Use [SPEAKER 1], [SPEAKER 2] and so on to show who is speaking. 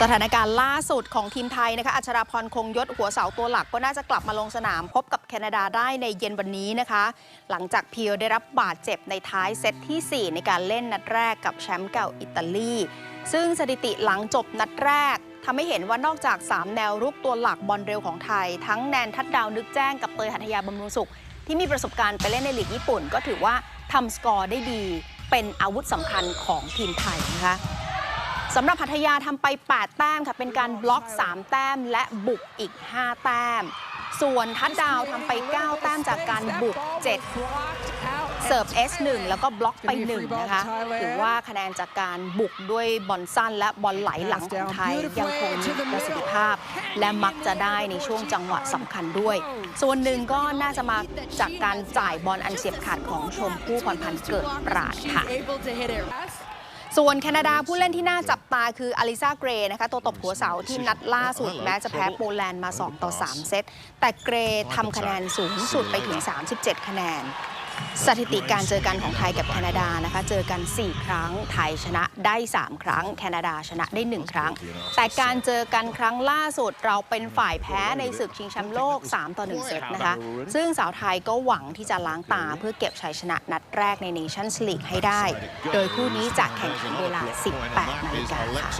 [SPEAKER 1] สถานการณ์ล่าสุดของทีมไทยนะคะอัชราพรคงยศหัวเสาตัวหลักก็น่าจะกลับมาลงสนาม พบกับแคนาดาได้ในเย็นวันนี้นะคะ หลังจากเพียวได้รับบาดเจ็บในท้ายเซตทีสี่4 ในการเล่นนัดแรกกับแชมป์เก่าอิตาลีซึ่งสถิติหลังจบนัดแรกทำให้เห็นว่านอกจาก 3 แนวรุกตัวหลักบอลเร็วของไทย ทั้งแนนทัดดาวนึกแจ้งกับเตยหัทยาบำรุงสุข ที่มีประสบการณ์ไปเล่นในลีกญี่ปุ่น ก็ถือว่าทำสกอร์ได้ดี เป็นอาวุธสำคัญของทีมไทยนะคะ สำหรับพัทยาทำไป 8 แต้มค่ะ เป็นการบล็อก 3 แต้ม และบุกอีก 5 แต้ม ส่วนทัดดาวทำไป 9 แต้มจากการบุก 7 เสิร์ฟ S1 แล้วก็บล็อกไป 1 นะคะ ถือว่าคะแนนจากการบุกด้วยบอลสั้นและบอลไหลหลังของไทย ยังคงมีประสิทธิภาพ และมักจะได้ในช่วงจังหวะสำคัญด้วย ส่วนหนึ่งก็น่าจะมาจากการจ่ายบอลอันเฉียบขาดของชมพู่พรพันธ์เกิดปราดค่ะ ส่วนแคนาดาผู้เล่นที่น่าจับตาคืออลิซาเกรย์นะคะตัวตบหัวเสาที่นัดล่าสุดแม้จะแพ้โปแลนด์มา 2 ต่อ 3 เซต แต่เกรย์ทำคะแนนสูงสุดไปถึง 37 คะแนน สถิติการเจอกันของไทยกับแคนาดานะคะ เจอกัน 4 ครั้ง ไทยชนะได้ 3 ครั้ง แคนาดาชนะได้ 1 ครั้ง แต่การเจอกันครั้งล่าสุดเราเป็นฝ่ายแพ้ในศึกชิงแชมป์โลก 3 ต่อ 1 เซตนะคะ ซึ่งสาวไทยก็หวังที่จะล้างตาเพื่อเก็บชัยชนะนัดแรกใน Nations League ให้ได้ โดยคู่นี้จะแข่งขันเวลา 18นาฬิกาค่ะ